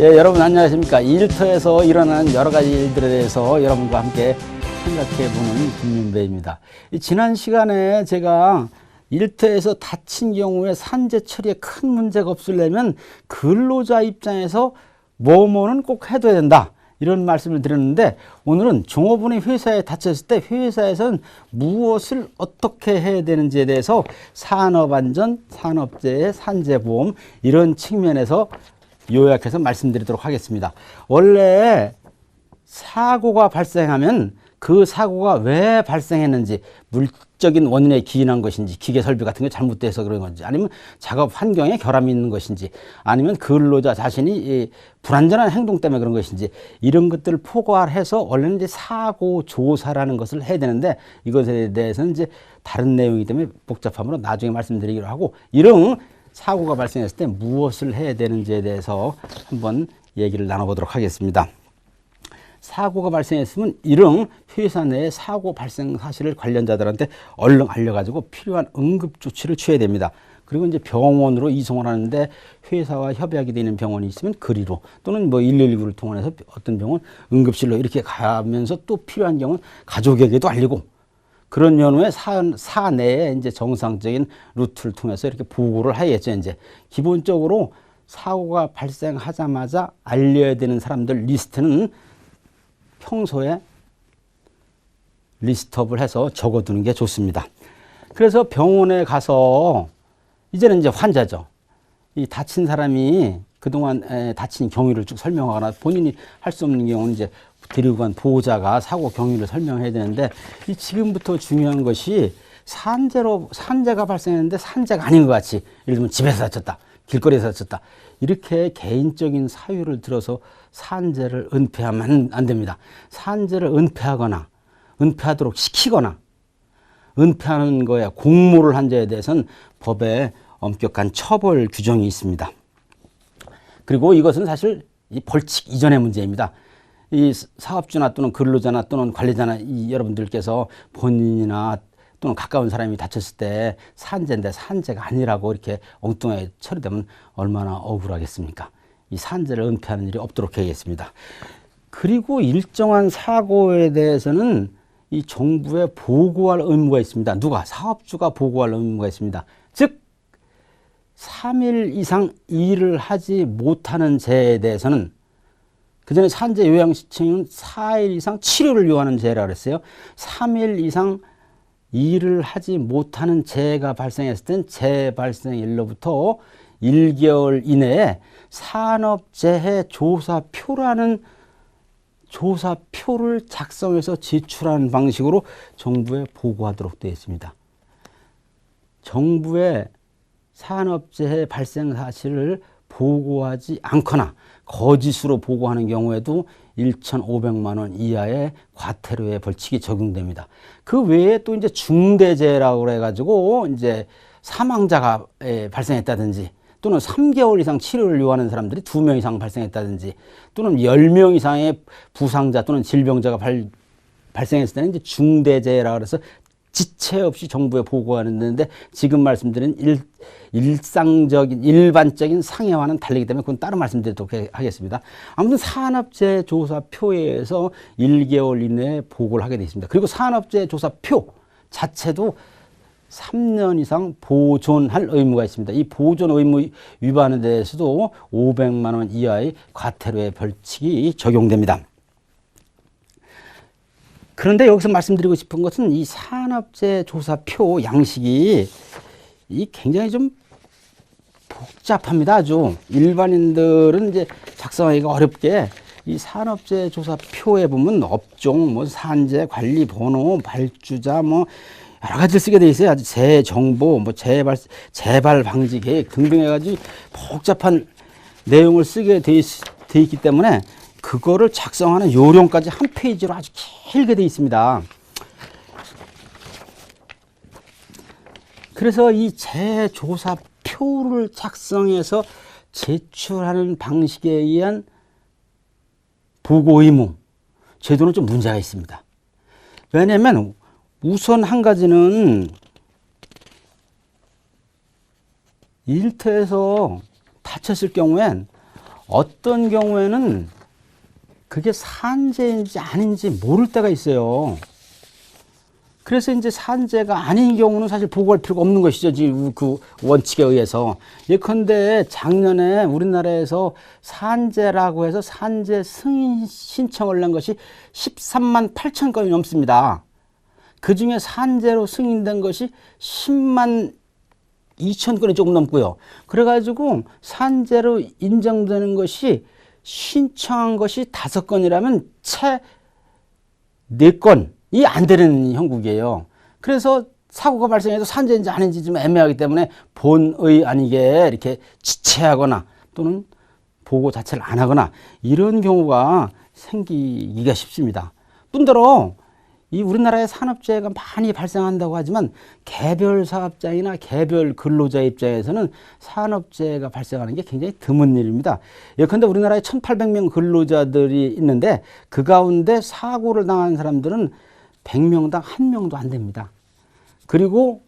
예, 여러분 안녕하십니까. 일터에서 일어나는 여러 가지 일들에 대해서 여러분과 함께 생각해 보는 김윤배입니다. 이 지난 시간에 제가 일터에서 다친 경우에 산재 처리에 큰 문제가 없으려면 근로자 입장에서 뭐뭐는 꼭 해둬야 된다. 이런 말씀을 드렸는데 오늘은 종업원이 회사에 다쳤을 때 회사에서는 무엇을 어떻게 해야 되는지에 대해서 산업안전, 산업재해, 산재보험 이런 측면에서 요약해서 말씀드리도록 하겠습니다. 원래 사고가 발생하면 그 사고가 왜 발생했는지 물적인 원인에 기인한 것인지 기계 설비 같은 게 잘못돼서 그런 건지 아니면 작업 환경에 결함이 있는 것인지 아니면 근로자 자신이 이 불안전한 행동 때문에 그런 것인지 이런 것들을 포괄해서 원래는 이제 사고 조사라는 것을 해야 되는데 이것에 대해서는 이제 다른 내용이기 때문에 복잡함으로 나중에 말씀드리기로 하고 이런 사고가 발생했을 때 무엇을 해야 되는지에 대해서 한번 얘기를 나눠보도록 하겠습니다. 사고가 발생했으면 이런 회사 내에 사고 발생 사실을 관련자들한테 얼른 알려가지고 필요한 응급 조치를 취해야 됩니다. 그리고 이제 병원으로 이송을 하는데 회사와 협약이 되는 병원이 있으면 그리로 또는 뭐 119를 통해서 어떤 병원 응급실로 이렇게 가면서 또 필요한 경우는 가족에게도 알리고 그런 연후에 사, 사내에 이제 정상적인 루트를 통해서 이렇게 보고를 하겠죠. 이제 기본적으로 사고가 발생하자마자 알려야 되는 사람들 리스트는 평소에 리스트업을 해서 적어두는 게 좋습니다. 그래서 병원에 가서 이제는 이제 환자죠. 이 다친 사람이 그동안 에, 다친 경위를 쭉 설명하거나 본인이 할 수 없는 경우는 이제 데리고 간 보호자가 사고 경위를 설명해야 되는데 이 지금부터 중요한 것이 산재로 산재가 발생했는데 산재가 아닌 것 같이 예를 들면 집에서 다쳤다 길거리에서 다쳤다 이렇게 개인적인 사유를 들어서 산재를 은폐하면 안 됩니다 산재를 은폐하거나 은폐하도록 시키거나 은폐하는 거에 공모를 한 자에 대해서는 법에 엄격한 처벌 규정이 있습니다. 그리고 이것은 사실 이 벌칙 이전의 문제입니다. 이 사업주나 또는 근로자나 또는 관리자나 이 여러분들께서 본인이나 또는 가까운 사람이 다쳤을 때 산재인데 산재가 아니라고 이렇게 엉뚱하게 처리되면 얼마나 억울하겠습니까? 이 산재를 은폐하는 일이 없도록 해야겠습니다. 그리고 일정한 사고에 대해서는 이 정부에 보고할 의무가 있습니다. 누가? 사업주가 보고할 의무가 있습니다. 즉, 3일 이상 일을 하지 못하는 죄에 대해서는 그 전에 산재 요양시청은 4일 이상 치료를 요하는 죄라 그랬어요. 3일 이상 일을 하지 못하는 재해가 발생했을 땐 재해 발생일로부터 1개월 이내에 산업재해 조사표라는 조사표를 작성해서 제출하는 방식으로 정부에 보고하도록 되어 있습니다. 정부에 산업재해 발생 사실을 보고하지 않거나 거짓으로 보고하는 경우에도 1,500만 원 이하의 과태료의 벌칙이 적용됩니다. 그 외에 또 이제 중대재해라고 그래 가지고 이제 사망자가 에, 발생했다든지 또는 3개월 이상 치료를 요하는 사람들이 2명 이상 발생했다든지 또는 10명 이상의 부상자 또는 질병자가 발, 발생했을 때는 이제 중대재해라 그래서 지체 없이 정부에 보고하는데 지금 말씀드린 일, 일상적인 일반적인 상해와는 다르기 때문에 그건 따로 말씀드리도록 하겠습니다. 아무튼 산업재해 조사표에서 1개월 이내에 보고를 하게 되어 있습니다. 그리고 산업재해 조사표 자체도 3년 이상 보존할 의무가 있습니다. 이 보존 의무 위반에 대해서도 500만 원 이하의 과태료의 벌칙이 적용됩니다. 그런데 여기서 말씀드리고 싶은 것은 이 산업재 조사표 양식이 이 굉장히 좀 복잡합니다. 아주 일반인들은 이제 작성하기가 어렵게 이 산업재 조사표에 보면 업종, 뭐 산재 관리 번호, 발주자 뭐 여러 가지를 쓰게 돼 있어요. 아주 재 정보, 뭐 재발 재발 방지 계획 등등 해가지고 복잡한 내용을 쓰게 돼, 있, 돼 있기 때문에 그거를 작성하는 요령까지 한 페이지로 아주 길게 돼 있습니다. 그래서 이 재조사표를 작성해서 제출하는 방식에 의한 보고 의무, 제도는 좀 문제가 있습니다. 왜냐하면 우선 한 가지는 일터에서 다쳤을 경우엔 어떤 경우에는 그게 산재인지 아닌지 모를 때가 있어요. 그래서 이제 산재가 아닌 경우는 사실 보고할 필요가 없는 것이죠. 그 원칙에 의해서. 예컨대 작년에 우리나라에서 산재라고 해서 산재 승인 신청을 낸 것이 13만 8천 건이 넘습니다. 그 중에 산재로 승인된 것이 10만 2천 건이 조금 넘고요. 그래가지고 산재로 인정되는 것이 신청한 것이 다섯 건이라면 채 네 건이 안 되는 형국이에요. 그래서 사고가 발생해도 산재인지 아닌지 좀 애매하기 때문에 본의 아니게 이렇게 지체하거나 또는 보고 자체를 안 하거나 이런 경우가 생기기가 쉽습니다. 뿐더러 이 우리나라의 산업재해가 많이 발생한다고 하지만 개별 사업장이나 개별 근로자 입장에서는 산업재해가 발생하는 게 굉장히 드문 일입니다. 예컨대 우리나라에 1,800명 근로자들이 있는데 그 가운데 사고를 당한 사람들은 100명당 한 명도 안 됩니다. 그리고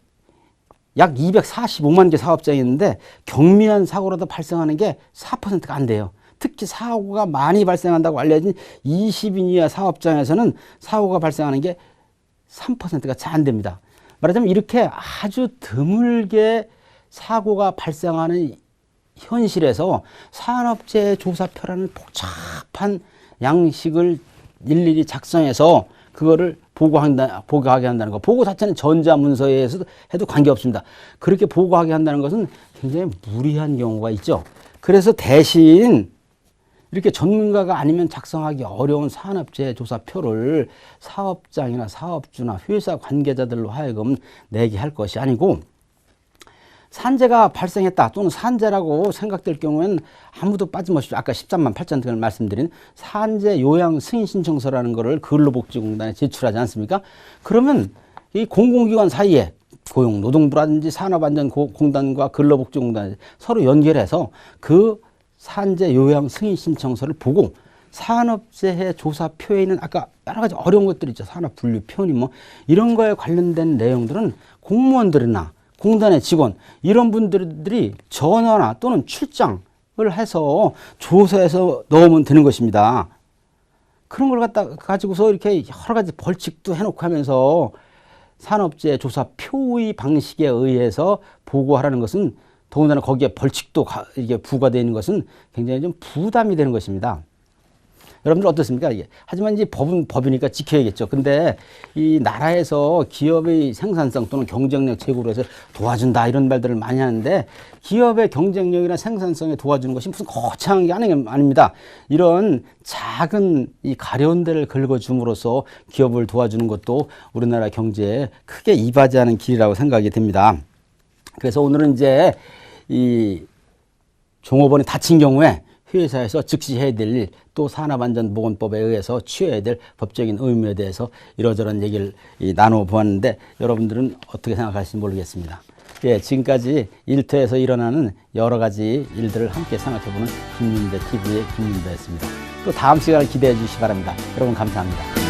약 245만 개 사업장이 있는데 경미한 사고라도 발생하는 게 4%가 안 돼요. 특히 사고가 많이 발생한다고 알려진 20인 이하 사업장에서는 사고가 발생하는 게 3%가 잘안 됩니다. 말하자면 이렇게 아주 드물게 사고가 발생하는 현실에서 산업재해 조사표라는 복잡한 양식을 일일이 작성해서 그거를 보고한다, 보고하게 한다는 거. 보고 자체는 전자문서에 의해서 해도 관계없습니다. 그렇게 보고하게 한다는 것은 굉장히 무리한 경우가 있죠. 그래서 대신 이렇게 전문가가 아니면 작성하기 어려운 산업재해 조사표를 사업장이나 사업주나 회사 관계자들로 하여금 내게 할 것이 아니고 산재가 발생했다 또는 산재라고 생각될 경우에는 아무도 빠짐없이 아까 13만 8천 등을 말씀드린 산재 요양 승인 신청서라는 거를 근로복지공단에 제출하지 않습니까? 그러면 이 공공기관 사이에 고용노동부라든지 산업안전공단과 근로복지공단 서로 연결해서 그 산재 요양 승인 신청서를 보고 산업재해 조사표에 있는 아까 여러 가지 어려운 것들 있죠. 산업 분류 표니 뭐 이런 거에 관련된 내용들은 공무원들이나 공단의 직원 이런 분들이 전화나 또는 출장을 해서 조사해서 넣으면 되는 것입니다. 그런 걸 갖다 가지고서 이렇게 여러 가지 벌칙도 해놓고 하면서 산업재해 조사 표의 방식에 의해서 보고하라는 것은 더군다나 거기에 벌칙도 가, 이게 부과되어 있는 것은 굉장히 좀 부담이 되는 것입니다. 여러분들 어떻습니까? 이게. 하지만 이제 법은 법이니까 지켜야겠죠. 근데 이 나라에서 기업의 생산성 또는 경쟁력 제고로 해서 도와준다 이런 말들을 많이 하는데 기업의 경쟁력이나 생산성에 도와주는 것이 무슨 거창한 게 아닙니다. 이런 작은 이 가려운 데를 긁어줌으로써 기업을 도와주는 것도 우리나라 경제에 크게 이바지하는 길이라고 생각이 됩니다. 그래서 오늘은 이제 이 종업원이 다친 경우에 회사에서 즉시 해야 될 일, 또 산업안전보건법에 의해서 취해야 될 법적인 의무에 대해서 이러저런 얘기를 이 나눠보았는데 여러분들은 어떻게 생각하실지 모르겠습니다. 예, 지금까지 일터에서 일어나는 여러 가지 일들을 함께 생각해보는 김윤배 TV의 김윤배였습니다. 또 다음 시간을 기대해 주시기 바랍니다. 여러분 감사합니다.